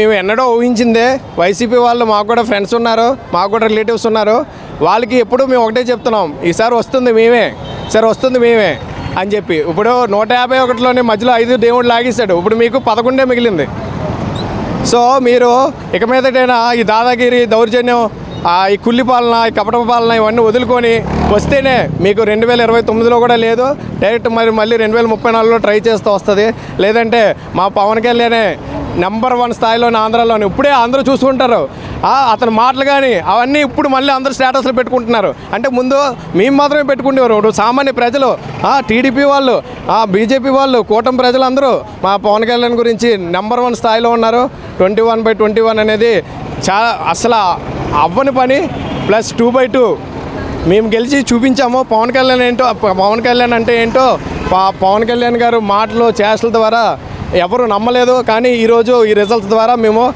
మేము ఎన్నడో ఊహించిందే. వైసీపీ వాళ్ళు మాకు కూడా ఫ్రెండ్స్ ఉన్నారు మాకు కూడా రిలేటివ్స్ ఉన్నారు. వాళ్ళకి ఎప్పుడు మేము ఒకటే చెప్తున్నాం ఈసారి వస్తుంది మేమే సార్ వస్తుంది మేమే అని చెప్పి. ఇప్పుడు నూట యాభై ఒకటిలోనే మధ్యలో ఐదు దేవుడు లాగేశాడు. ఇప్పుడు మీకు పదకొండే మిగిలింది. సో మీరు ఇక మీదటైనా ఈ దాదాగిరి దౌర్జన్యం ఈ కుల్లి పాలన ఈ కపట పాలన ఇవన్నీ వదులుకొని వస్తేనే మీకు రెండు వేల ఇరవై తొమ్మిదిలో కూడా లేదు. డైరెక్ట్ మరి మళ్ళీ రెండు వేల ముప్పై నాలుగులో ట్రై చేస్తూ వస్తుంది. లేదంటే మా పవన్ కళ్యాణే నెంబర్ వన్ స్థాయిలోని ఆంధ్రాలోని. ఇప్పుడే అందరూ చూసుకుంటారు. అతని మాటలు కానీ అవన్నీ ఇప్పుడు మళ్ళీ అందరూ స్టేటస్లు పెట్టుకుంటున్నారు. అంటే ముందు మేము మాత్రమే పెట్టుకునేవారు సామాన్య ప్రజలు టీడీపీ వాళ్ళు బీజేపీ వాళ్ళు కూటమి ప్రజలందరూ మా పవన్ కళ్యాణ్ గురించి నెంబర్ వన్ స్థాయిలో ఉన్నారు. Twenty one by twenty one అనేది చాలా అసలు అవ్వని పని. ప్లస్ టూ బై టూ మేము గెలిచి చూపించాము. పవన్ కళ్యాణ్ ఏంటో పవన్ కళ్యాణ్ అంటే ఏంటో పవన్ కళ్యాణ్ గారు మాటలు చేష్టల ద్వారా ఎవరు నమ్మలేదు కానీ ఈరోజు ఈ రిజల్ట్స్ ద్వారా మేము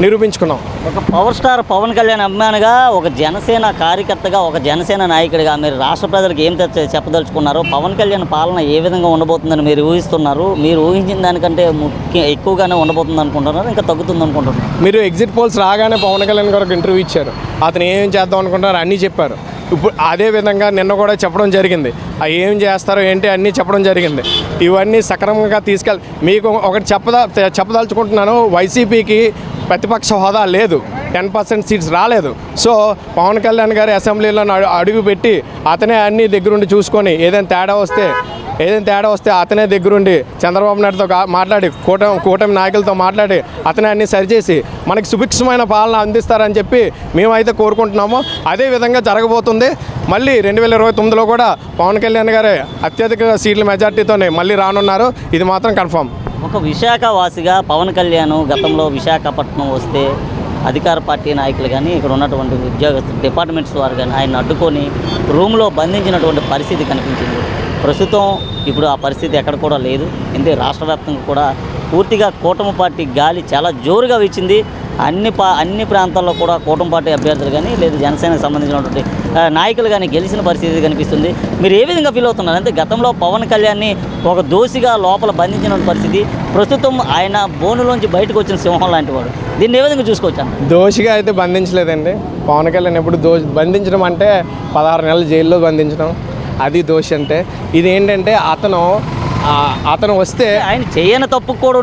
నిరూపించుకున్నాం. ఒక పవర్ స్టార్ పవన్ కళ్యాణ్ అభిమానిగా ఒక జనసేన కార్యకర్తగా ఒక జనసేన నాయకుడిగా మీరు రాష్ట్ర ప్రజలకు ఏం తెచ్చ- చెప్పదలుచుకున్నారు పవన్ కళ్యాణ్ పాలన ఏ విధంగా ఉండబోతుందని మీరు ఊహిస్తున్నారు? మీరు ఊహించిన దానికంటే ముఖ్య ఎక్కువగానే ఉండబోతుంది అనుకుంటున్నారు ఇంకా తగ్గుతుంది అనుకుంటున్నారు? మీరు ఎగ్జిట్ పోల్స్ రాగానే పవన్ కళ్యాణ్ గారు ఇంటర్వ్యూ ఇచ్చారు. అతను ఏం చేద్దాం అనుకుంటున్నారు అన్నీ చెప్పారు. ఇప్పుడు అదే విధంగా నిన్న కూడా చెప్పడం జరిగింది. ఏం చేస్తారో ఏంటి అన్నీ చెప్పడం జరిగింది. ఇవన్నీ సక్రమంగా తీసుకెళ్ళి మీకు ఒకటి చెప్పదా చెప్పదలుచుకుంటున్నాను వైసీపీకి ప్రతిపక్ష హోదా లేదు. టెన్ పర్సెంట్ సీట్స్ రాలేదు. సో పవన్ కళ్యాణ్ గారి అసెంబ్లీలో అడుగు పెట్టి అతనే అన్ని దగ్గరుండి చూసుకొని ఏదైనా తేడా వస్తే ఏదైనా తేడా వస్తే అతనే దగ్గరుండి చంద్రబాబు నాయుడుతో మాట్లాడి కూటమి కూటమి నాయకులతో మాట్లాడి అతనే అన్ని సరిచేసి మనకి సుభిక్షమైన పాలన అందిస్తారని చెప్పి మేమైతే కోరుకుంటున్నాము. అదే విధంగా జరగబోతుంది. మళ్ళీ రెండు వేల ఇరవై తొమ్మిదిలో కూడా పవన్ కళ్యాణ్ గారే అత్యధిక సీట్ల మెజార్టీతోనే మళ్ళీ రానున్నారు. ఇది మాత్రం కన్ఫర్మ్ ఒక విశాఖ వాసిగా పవన్ కళ్యాణ్ గతంలో విశాఖపట్నం వస్తే అధికార పార్టీ నాయకులు కానీ ఇక్కడ ఉన్నటువంటి ఉద్యోగ డిపార్ట్మెంట్స్ వారు కానీ ఆయన అడ్డుకొని రూమ్లో బంధించినటువంటి పరిస్థితి కనిపించింది. ప్రస్తుతం ఇప్పుడు ఆ పరిస్థితి ఎక్కడ కూడా లేదు. ఎందుకంటే రాష్ట్ర వ్యాప్తంగా కూడా పూర్తిగా కూటమి పార్టీ గాలి చాలా జోరుగా వీచింది. అన్ని పా అన్ని ప్రాంతాల్లో కూడా కూటమి పార్టీ అభ్యర్థులు కానీ లేదు జనసేనకు సంబంధించినటువంటి నాయకులు కానీ గెలిచిన పరిస్థితి కనిపిస్తుంది. మీరు ఏ విధంగా ఫీల్ అవుతున్నారు? అంటే గతంలో పవన్ కళ్యాణ్ని ఒక దోషిగా లోపల బంధించిన పరిస్థితి ప్రస్తుతం ఆయన బోనులోంచి బయటకు వచ్చిన సింహం లాంటి వాడు. దీన్ని ఏ విధంగా చూసుకోవచ్చాను దోషిగా అయితే బంధించలేదండి. పవన్ కళ్యాణ్ ఎప్పుడు దో బంధించడం అంటే పదహారు నెలలు జైల్లో బంధించడం. అది దోషి అంటే. ఇది ఏంటంటే అతను అతను వస్తే ఆయన చేయని తప్పు కూడా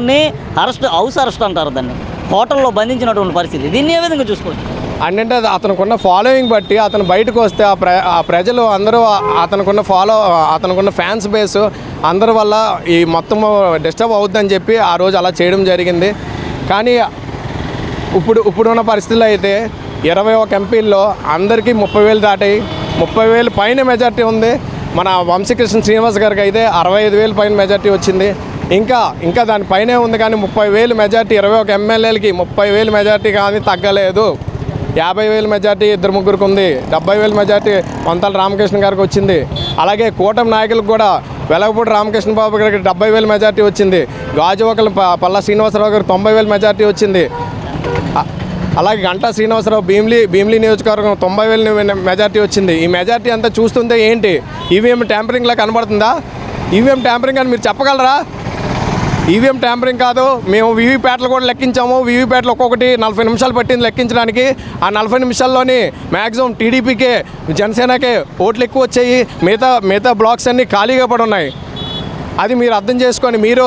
అరెస్ట్ హౌస్ అరెస్ట్ అంటారు దాన్ని. హోటల్లో బంధించినటువంటి పరిస్థితి. దీన్ని ఏ విధంగా చూసుకోవచ్చు? అంటే అది అతనుకున్న ఫాలోయింగ్ బట్టి అతను బయటకు వస్తే ఆ ప్ర ఆ ప్రజలు అందరూ అతనుకున్న ఫాలో అతనుకున్న ఫ్యాన్స్ బేస్ అందరి వల్ల ఈ మొత్తం డిస్టర్బ్ అవుద్దని చెప్పి ఆ రోజు అలా చేయడం జరిగింది. కానీ ఇప్పుడు ఇప్పుడున్న పరిస్థితుల్లో అయితే ఇరవై ఒక ఎంపీల్లో అందరికీ ముప్పై వేలు దాటాయి ముప్పై వేలు పైన మెజార్టీ ఉంది. మన వంశీకృష్ణ శ్రీనివాస్ గారికి అయితే అరవై ఐదు వేలు పైన మెజార్టీ వచ్చింది. ఇంకా ఇంకా దాని పైనే ఉంది కానీ ముప్పై వేలు మెజార్టీ ఇరవై ఒక ఎమ్మెల్యేలకి ముప్పై వేలు మెజార్టీ కానీ తగ్గలేదు. యాభై వేలు మెజార్టీ ఇద్దరు ముగ్గురికి ఉంది. డెబ్బై వేలు మెజార్టీ వంతల రామకృష్ణ గారికి వచ్చింది. అలాగే కూటమి నాయకులకు కూడా వెలగపూడి రామకృష్ణ బాబు గారికి డెబ్బై వేలు మెజార్టీ వచ్చింది. గాజువకల ప- పల్లా శ్రీనివాసరావు గారికి తొంభై వేలు మెజార్టీ వచ్చింది. అలాగే గంటా శ్రీనివాసరావు భీమిలి భీమ్లీ నియోజకవర్గం తొంభై వేలు మెజార్టీ వచ్చింది. ఈ మెజార్టీ అంతా చూస్తుంటే ఏంటి? ఈవీఎం ట్యాంపరింగ్లా కనబడుతుందా? ఈవీఎం ట్యాంపరింగ్ అని మీరు చెప్పగలరా? ఈవీఎం ట్యాంపరింగ్ కాదు మేము వీవీప్యాట్లు కూడా లెక్కించాము. వీవీప్యాట్లు ఒక్కొక్కటి నలభై నిమిషాలు పట్టింది లెక్కించడానికి. ఆ నలభై నిమిషాల్లోని మ్యాక్సిమం టీడీపీకే జనసేనకే ఓట్లు ఎక్కువ వచ్చాయి. మిగతా మిగతా బ్లాక్స్ అన్నీ ఖాళీగా పడి ఉన్నాయి అది మీరు అర్థం చేసుకొని మీరు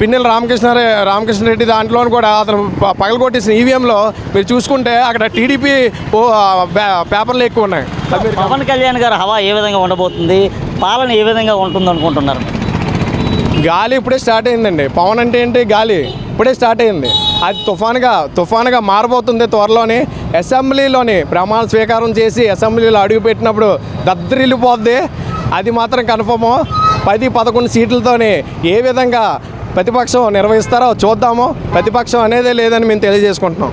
పిన్నెల రామకృష్ణ రామకృష్ణారెడ్డి దాంట్లో కూడా అతను పగలగొట్టేసిన ఈవీఎంలో మీరు చూసుకుంటే అక్కడ టీడీపీ పేపర్లు ఎక్కువ ఉన్నాయి. పవన్ కళ్యాణ్ గారు హవా ఏ విధంగా ఉండబోతుంది? పాలన ఏ విధంగా ఉంటుంది అనుకుంటున్నారు గాలి ఇప్పుడే స్టార్ట్ అయిందండి. పవన్ అంటే ఏంటి? గాలి ఇప్పుడే స్టార్ట్ అయింది. అది తుఫాన్గా తుఫాన్గా మారబోతుంది త్వరలోని. అసెంబ్లీలోని ప్రమాణ స్వీకారం చేసి అసెంబ్లీలో అడుగుపెట్టినప్పుడు దద్దరిల్లిపోద్ది. అది మాత్రం కన్ఫర్ము. పది పదకొండు సీట్లతోనే ఏ విధంగా ప్రతిపక్షం నిర్వహిస్తారో చూద్దాము. ప్రతిపక్షం అనేదే లేదని మేము తెలియజేసుకుంటున్నాం.